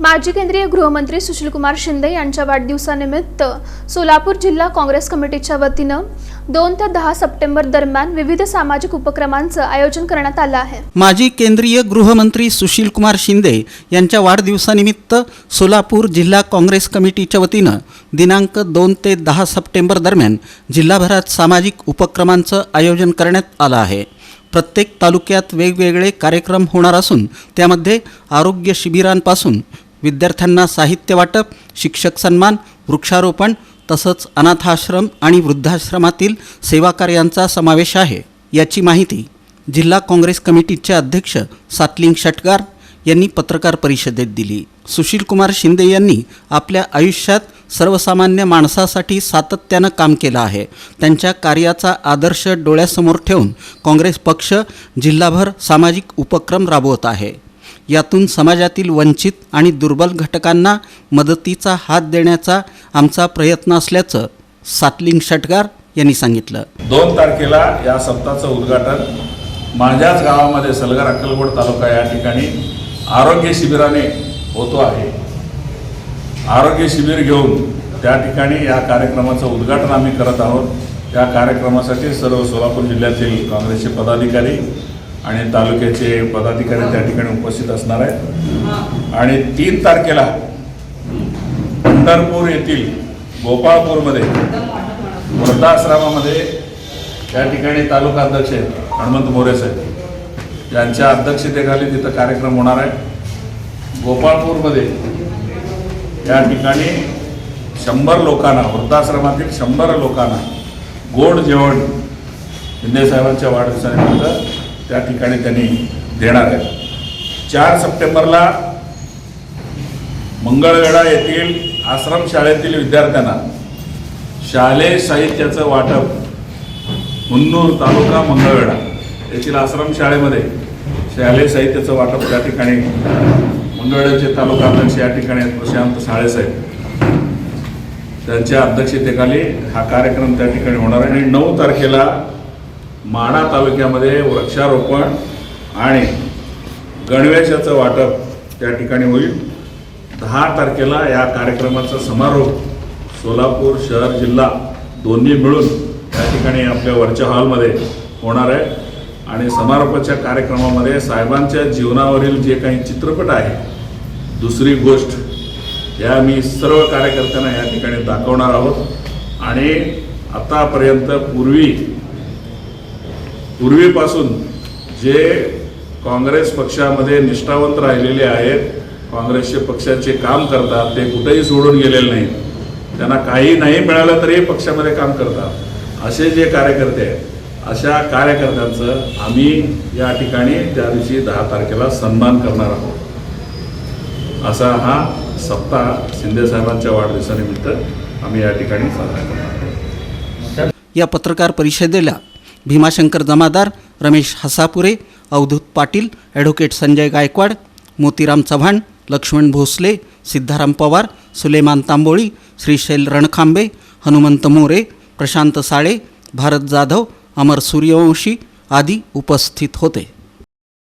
माजी केंद्रीय गृहमंत्री सुशीलकुमार शिंदे यांच्या वाढदिवसानिमित्त सोलापूर जिल्हा काँग्रेस कमिटीच्या वतीनं दोन ते दहा सप्टेंबर दरम्यान विविध सामाजिक उपक्रमांचं आयोजन करण्यात आलं आहे. माजी केंद्रीय गृहमंत्री सुशीलकुमार शिंदे यांच्या वाढदिवसानिमित्त सोलापूर जिल्हा काँग्रेस कमिटीच्या वतीनं दिनांक दोन ते दहा सप्टेंबर दरम्यान जिल्हाभरात सामाजिक उपक्रमांचं आयोजन करण्यात आलं आहे. प्रत्येक तालुक्यात वेगवेगळे कार्यक्रम होणार असून त्यामध्ये आरोग्य शिबिरांपासून विद्यार्थ्यांना साहित्य वाटप शिक्षक सन्मान वृक्षारोपण तसंच अनाथाश्रम आणि वृद्धाश्रमातील सेवाकार्यांचा समावेश आहे. याची माहिती जिल्हा काँग्रेस कमिटीचे अध्यक्ष सातलिंग षटकार यांनी पत्रकार परिषदेत दिली. सुशीलकुमार शिंदे यांनी आपल्या आयुष्यात सर्वसामान्य माणसासाठी सातत्यानं काम केलं आहे. त्यांच्या कार्याचा आदर्श डोळ्यासमोर ठेवून काँग्रेस पक्ष जिल्हाभर सामाजिक उपक्रम राबवत आहे. यातून समाजातील वंचित आणि दुर्बल घटकांना मदतीचा हात देण्याचा आमचा प्रयत्न असल्याचं सातलिंग षटकार यांनी सांगितलं. दोन तारखेला या सप्ताहाचं उद्घाटन माझ्याच गावामध्ये सलगर अक्कलकोट तालुका या ठिकाणी आरोग्य शिबिराने होतो आहे. आरोग्य शिबिर घेऊन त्या ठिकाणी या कार्यक्रमाचं उद्घाटन आम्ही करत आहोत. या कार्यक्रमासाठी सर्व सोलापूर जिल्ह्यातील काँग्रेसचे पदाधिकारी आणि तालुक्याचे पदाधिकारी त्या ठिकाणी उपस्थित असणार आहेत. आणि तीन तारखेला पंढरपूर येथील गोपाळपूरमध्ये वृद्धाश्रमामध्ये त्या ठिकाणी तालुका अध्यक्ष आहेत हनुमंत मोरे साहेब. यांच्या अध्यक्षतेखाली तिथं कार्यक्रम होणार आहे. गोपाळपूरमध्ये या ठिकाणी शंभर लोकांना वृद्धाश्रमातील शंभर लोकांना गोड जेवण शिंदेसाहेबांच्या वाढदिवसानिमित्त त्या ठिकाणी त्यांनी देणार आहे चार सप्टेंबरला मंगळवेढा येथील आश्रमशाळेतील विद्यार्थ्यांना शालेय साहित्याचं वाटप हुन्नूर तालुका मंगळवेढा येथील आश्रमशाळेमध्ये शालेय साहित्याचं वाटप त्या ठिकाणी मंगळवेढ्याचे तालुका अध्यक्ष या ठिकाणी प्रशांत साळेसाहेब त्यांच्या अध्यक्षतेखाली हा कार्यक्रम त्या ठिकाणी होणार आहे आणि नऊ तारखेला माढा तालुक्यामध्ये वृक्षारोपण आणि गणवेशाचं वाटप त्या ठिकाणी होईल. दहा तारखेला या कार्यक्रमाचा समारोप सोलापूर शहर जिल्हा दोन्ही मिळून त्या ठिकाणी आपल्या वरच्या हॉलमध्ये होणार आहे. आणि समारोपाच्या कार्यक्रमामध्ये साहेबांच्या जीवनावरील जे काही चित्रपट आहे दुसरी गोष्ट या मी सर्व कार्यकर्त्यांना या ठिकाणी दाखवणार आहोत. आणि आतापर्यंत पूर्वी पूर्वीपासून जे काँग्रेस पक्षामध्ये निष्ठावंत राहिलेले आहेत काँग्रेसचे पक्षाचे काम करतात ते कुठेही सोडून गेलेले नाहीत. त्यांना काही नाही मिळालं तरी पक्षामध्ये काम करतात. असे जे कार्यकर्ते आहेत अशा कार्यकर्त्यांचं आम्ही या ठिकाणी त्या दिवशी दहा तारखेला सन्मान करणार आहोत. असा हा सप्ताह शिंदेसाहेबांच्या वाढदिवसानिमित्त आम्ही या ठिकाणी साजरा करणार आहोत. या पत्रकार परिषदेला भीमाशंकर जमादार रमेश हसापुरे अवधूत पाटील ॲडव्होकेट संजय गायकवाड मोतीराम चव्हाण लक्ष्मण भोसले सिद्धाराम पवार सुलेमान तांबोळी श्रीशैल रणखांबे हनुमंत मोरे प्रशांत साळे भारत जाधव अमर सूर्यवंशी आदी उपस्थित होते.